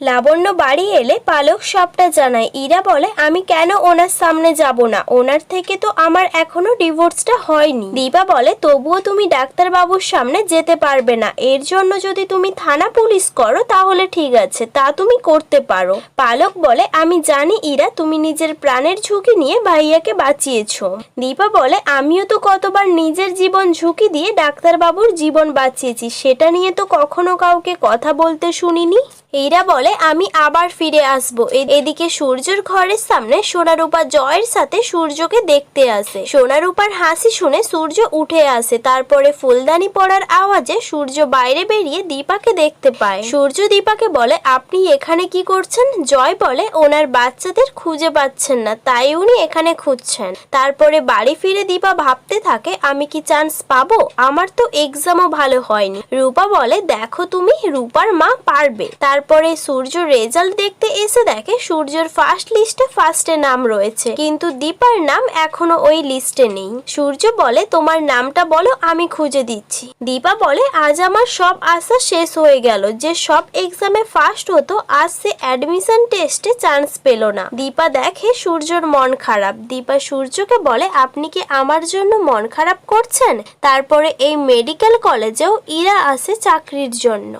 লাবণ্য বাড়ি এলে পালক সবটা জানায়। ইরা বলে, আমি কেন ওনার সামনে যাব না? ওনার থেকে তো আমার এখনও ডিভোর্সটা হয়নি। দীপা বলে, তবুও তুমি ডাক্তার বাবুর সামনে যেতে পারবে না। এর জন্য যদি তুমি থানা পুলিশ করো, তাহলে ঠিক আছে, তা তুমি করতে পারো। পালক বলে, আমি জানি ইরা, তুমি নিজের প্রাণের ঝুঁকি নিয়ে ভাইয়াকে বাঁচিয়েছো। দীপা বলে, আমিও তো কতবার নিজের জীবন ঝুঁকি দিয়ে ডাক্তার বাবুর জীবন বাঁচিয়েছি। সেটা নিয়ে তো কখনো কাউকে কথা বলতে শুনিনি। এরা বলে, আমি আবার ফিরে আসব। এদিকে সূর্যর ঘরের সামনে সোনারূপা জয়ের সাথে সূর্যকে দেখতে আসে। সোনারূপার হাসি শুনে সূর্য উঠে আসে। তারপরে ফুলদানি পড়ার আওয়াজে সূর্য বাইরে বেরিয়ে দীপাকে দেখতে পায়। সূর্য দীপাকে বলে, আপনি এখানে কি করছেন? জয় বলে, ওনার বাচ্চাদের খুঁজে পাচ্ছেন না, তাই উনি এখানে খুঁজছেন। তারপরে বাড়ি ফিরে দীপা ভাবতে থাকে, আমি কি চান্স পাবো? আমার তো এক্সামও ভালো হয়নি। রূপা বলে, দেখো তুমি, রূপার মা পারবে। তারপরে সূর্য রেজাল্ট দেখতে এসে দেখে সূর্যর ফার্স্ট লিস্টে ফার্স্টে নাম রয়েছে। কিন্তু দীপার নাম এখনও ওই লিস্টে নেই। সূর্য বলে, তোমার নামটা বলো, আমি খুঁজে দিচ্ছি। দীপা বলে, আজ আমার সব আশা শেষ হয়ে গেল। যে সব এক্সামে ফার্স্ট হতো, আজ সে অ্যাডমিশন টেস্টে চান্স পেল না। দীপা দেখে সূর্যর মন খারাপ। দীপা সূর্যকে বলে, আপনি কি আমার জন্য মন খারাপ করছেন? তারপরে এই মেডিকেল কলেজেও ইরা আসে চাকরির জন্য।